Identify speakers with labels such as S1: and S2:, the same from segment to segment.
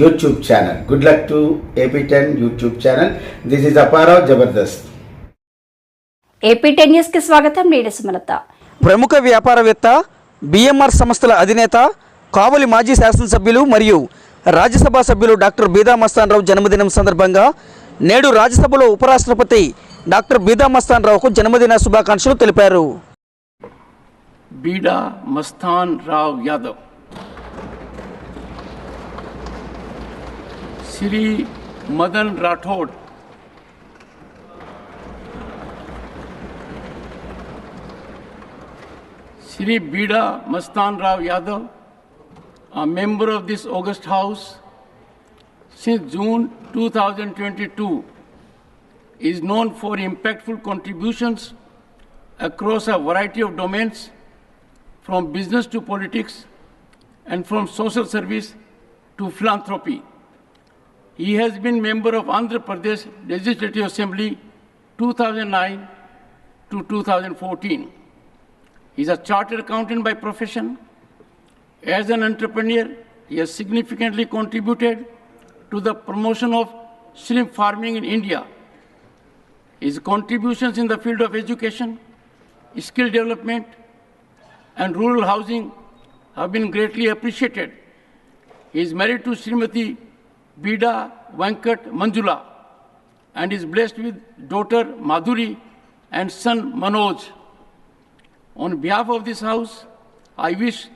S1: YouTube channel good luck to AP ten YouTube channel this is Apparao Jabardasth
S2: AP ten న్యూస్కి స్వాగతం. నేను సుమలత.
S3: ప్రముఖ వ్యాపారవేత్త బిఎంఆర్ సంస్థల అధినేత కావలి మాజీ శాసనసభ్యులు మరియు రాజ్యసభ సభ్యులు డాక్టర్ బీదా మస్తాన్రావు జన్మదినం సందర్భంగా నేడు రాజ్యసభలో ఉపరాష్ట్రపతి డాక్టర్ బీదా మస్తాన్రావుకు జన్మదిన శుభాకాంక్షలు తెలిపారు.
S4: Beeda Mastan Rao Yadav. Shri Madan Rathod Shri Bida Mastan Rao Yadav, a member of this August House since June 2022, is known for impactful contributions across a variety of domains, from business to politics and from social service to philanthropy. He has been member of Andhra Pradesh Legislative Assembly 2009 to 2014. He is a chartered accountant by profession. As an entrepreneur, he has significantly contributed to the promotion of shrimp farming in India. His contributions in the field of education, skill development, and rural housing have been greatly appreciated. He is married to Srimati Bida Venkat Manjula and is blessed with daughter Madhuri and son Manoj. On behalf of this house, I wish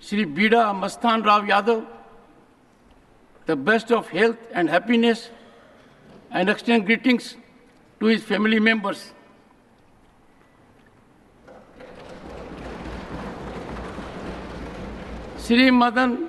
S4: Sri Bida Mastan Rao Yadav the best of health and happiness and extend greetings to his family members. Sri Madan